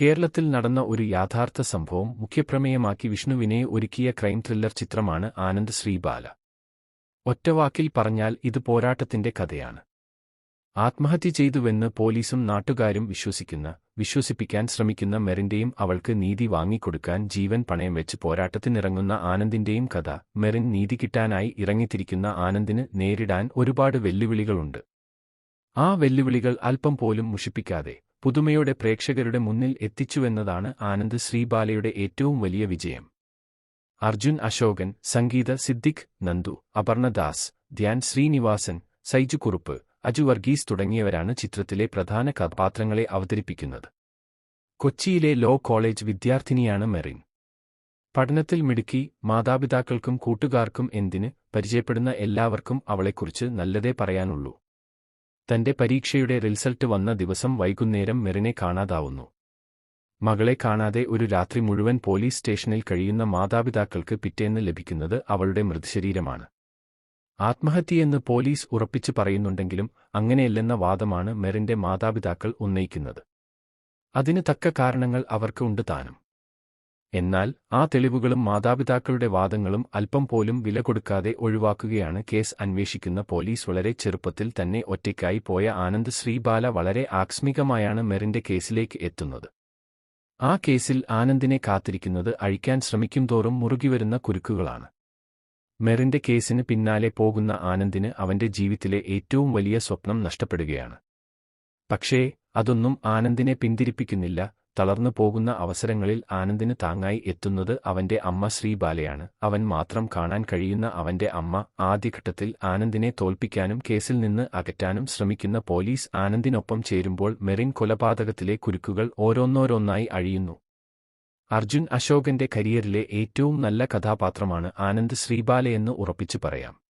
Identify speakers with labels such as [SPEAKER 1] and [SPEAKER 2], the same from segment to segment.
[SPEAKER 1] കേരളത്തിൽ നടന്ന ഒരു യാഥാർത്ഥ സംഭവം മുഖ്യപ്രമേയമാക്കി വിഷ്ണുവിനെ ഒരുക്കിയ ക്രൈം ത്രില്ലർ ചിത്രമാണ് ആനന്ദ് ശ്രീബാല. ഒറ്റവാക്കിൽ പറഞ്ഞാൽ ഇത് പോരാട്ടത്തിന്റെ കഥയാണ്. ആത്മഹത്യ ചെയ്തുവെന്ന് പോലീസും നാട്ടുകാരും വിശ്വസിക്കുന്ന വിശ്വസിപ്പിക്കാൻ ശ്രമിക്കുന്ന മെറിന്റെയും അവൾക്ക് നീതി വാങ്ങിക്കൊടുക്കാൻ ജീവൻ പണയം വെച്ച് പോരാട്ടത്തിനിറങ്ങുന്ന ആനന്ദിന്റെയും കഥ മെറിൻ നീതി കിട്ടാനായി ഇറങ്ങിത്തിരിക്കുന്ന ആനന്ദിന് നേരിടാൻ ഒരുപാട് വെല്ലുവിളികളുണ്ട്. ആ വെല്ലുവിളികൾ അല്പം പോലും മുഷിപ്പിക്കാതെ പുതുമയോടെ പ്രേക്ഷകരുടെ മുന്നിൽ എത്തിച്ചുവെന്നതാണ് ആനന്ദ് ശ്രീബാലയുടെ ഏറ്റവും വലിയ വിജയം. അർജുൻ അശോകൻ സംഗീത സിദ്ദിഖ് നന്ദു അപർണദാസ് ധ്യാൻ ശ്രീനിവാസൻ സൈജു കുറുപ്പ് അജു വർഗീസ് തുടങ്ങിയവരാണ് ചിത്രത്തിലെ പ്രധാന കഥാപാത്രങ്ങളെ അവതരിപ്പിക്കുന്നത്. കൊച്ചിയിലെ ലോ കോളേജ് വിദ്യാർത്ഥിനിയാണ് മെറിൻ. പഠനത്തിൽ മിടുക്കി മാതാപിതാക്കൾക്കും കൂട്ടുകാർക്കും എന്തിന് പരിചയപ്പെടുന്ന എല്ലാവർക്കും അവളെക്കുറിച്ച് നല്ലതേ പറയാനുള്ളൂ. തന്റെ പരീക്ഷയുടെ റിസൾട്ട് വന്ന ദിവസം വൈകുന്നേരം മെറിനെ കാണാതാവുന്നു. മകളെ കാണാതെ ഒരു രാത്രി മുഴുവൻ പോലീസ് സ്റ്റേഷനിൽ കഴിയുന്ന മാതാപിതാക്കൾക്ക് പിറ്റേന്ന് ലഭിക്കുന്നത് അവളുടെ മൃതശരീരമാണ്. ആത്മഹത്യയെന്ന് പോലീസ് ഉറപ്പിച്ചു പറയുന്നുണ്ടെങ്കിലും അങ്ങനെയല്ലെന്ന വാദമാണ് മെറിന്റെ മാതാപിതാക്കൾ ഉന്നയിക്കുന്നത്. അതിന് തക്ക കാരണങ്ങൾ അവർക്ക് ഉണ്ട് താനും. എന്നാൽ ആ തെളിവുകളും മാതാപിതാക്കളുടെ വാദങ്ങളും അല്പം പോലും വില കൊടുക്കാതെ ഒഴിവാക്കുകയാണ് കേസ് അന്വേഷിക്കുന്ന പോലീസ് വളരെ ചെറുപ്പത്തിൽ തന്നെ ഒറ്റയ്ക്കായി പോയ ആനന്ദ് ശ്രീബാല വളരെ ആകസ്മികമായാണ് മെറിന്റെ കേസിലേക്ക് എത്തുന്നത്. ആ കേസിൽ ആനന്ദിനെ കാത്തിരിക്കുന്നത് അഴിക്കാൻ ശ്രമിക്കുംതോറും മുറുകിവരുന്ന കുരുക്കുകളാണ്. മെറിന്റെ കേസിന് പിന്നാലെ പോകുന്ന ആനന്ദിന് അവന്റെ ജീവിതത്തിലെ ഏറ്റവും വലിയ സ്വപ്നം നഷ്ടപ്പെടുകയാണ്. പക്ഷേ അതൊന്നും ആനന്ദിനെ പിന്തിരിപ്പിക്കുന്നില്ല തളർന്നു പോകുന്ന അവസരങ്ങളിൽ ആനന്ദിന് താങ്ങായി എത്തുന്നത് അവന്റെ അമ്മ ശ്രീബാലയാണ്. അവൻ മാത്രം കാണാൻ കഴിയുന്ന അവന്റെ അമ്മ ആദ്യഘട്ടത്തിൽ ആനന്ദിനെ തോൽപ്പിക്കാനും കേസിൽ നിന്ന് അകറ്റാനും ശ്രമിക്കുന്ന പോലീസ് ആനന്ദിനൊപ്പം ചേരുമ്പോൾ മെറിൻ കൊലപാതകത്തിലെ കുരുക്കുകൾ ഓരോന്നോരോന്നായി അഴിയുന്നു. അർജുൻ അശോകന്റെ കരിയറിലെ ഏറ്റവും നല്ല കഥാപാത്രമാണ് ആനന്ദ് ശ്രീബാലയെന്ന് ഉറപ്പിച്ചു പറയാം.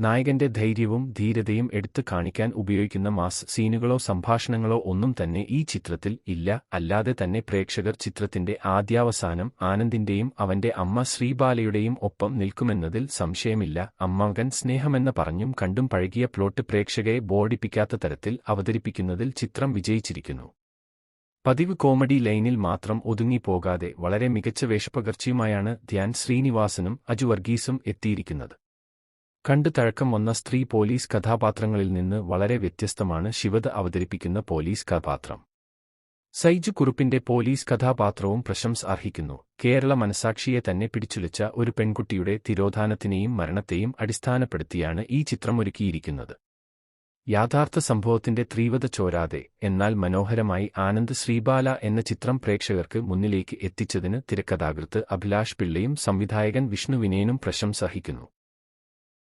[SPEAKER 1] നായകന്റെ ധൈര്യവും ധീരതയും എടുത്തു കാണിക്കാൻ ഉപയോഗിക്കുന്ന മാസ് സീനുകളോ സംഭാഷണങ്ങളോ ഒന്നും തന്നെ ഈ ചിത്രത്തിൽ ഇല്ല. അല്ലാതെ തന്നെ പ്രേക്ഷകർ ചിത്രത്തിന്റെ ആദ്യാവസാനം ആനന്ദിന്റെയും അവന്റെ അമ്മ ശ്രീബാലയുടെയും ഒപ്പം നിൽക്കുമെന്നതിൽ സംശയമില്ല. അമ്മകൻ സ്നേഹമെന്ന് പറഞ്ഞും കണ്ടും പഴകിയ പ്ലോട്ട് പ്രേക്ഷകയെ ബോർഡിപ്പിക്കാത്ത തരത്തിൽ അവതരിപ്പിക്കുന്നതിൽ ചിത്രം വിജയിച്ചിരിക്കുന്നു. പതിവ് കോമഡി ലൈനിൽ മാത്രം ഒതുങ്ങിപ്പോകാതെ വളരെ മികച്ച വേഷപ്പകർച്ചയുമായാണ് ധ്യാൻ ശ്രീനിവാസനും അജു വർഗീസും എത്തിയിരിക്കുന്നത്. കണ്ടു തഴക്കം വന്ന സ്ത്രീ പോലീസ് കഥാപാത്രങ്ങളിൽ നിന്ന് വളരെ വ്യത്യസ്തമാണ് ശിവത് അവതരിപ്പിക്കുന്ന പോലീസ് കഥാപാത്രം. സൈജു കുറുപ്പിന്റെ പോലീസ് കഥാപാത്രവും പ്രശംസ അർഹിക്കുന്നു. കേരള മനസാക്ഷിയെ തന്നെ പിടിച്ചുലച്ച ഒരു പെൺകുട്ടിയുടെ തിരോധാനത്തിനെയും മരണത്തെയും അടിസ്ഥാനപ്പെടുത്തിയാണ് ഈ ചിത്രമൊരുക്കിയിരിക്കുന്നത്. യാഥാർത്ഥ സംഭവത്തിന്റെ തീവ്രത ചോരാതെ എന്നാൽ മനോഹരമായി ആനന്ദ് ശ്രീബാല എന്ന ചിത്രം പ്രേക്ഷകർക്ക് മുന്നിലേക്ക് എത്തിച്ചതിന് തിരക്കഥാകൃത്ത് അഭിലാഷ് പിള്ളയും സംവിധായകൻ വിഷ്ണു വിനയനും പ്രശംസ അർഹിക്കുന്നു.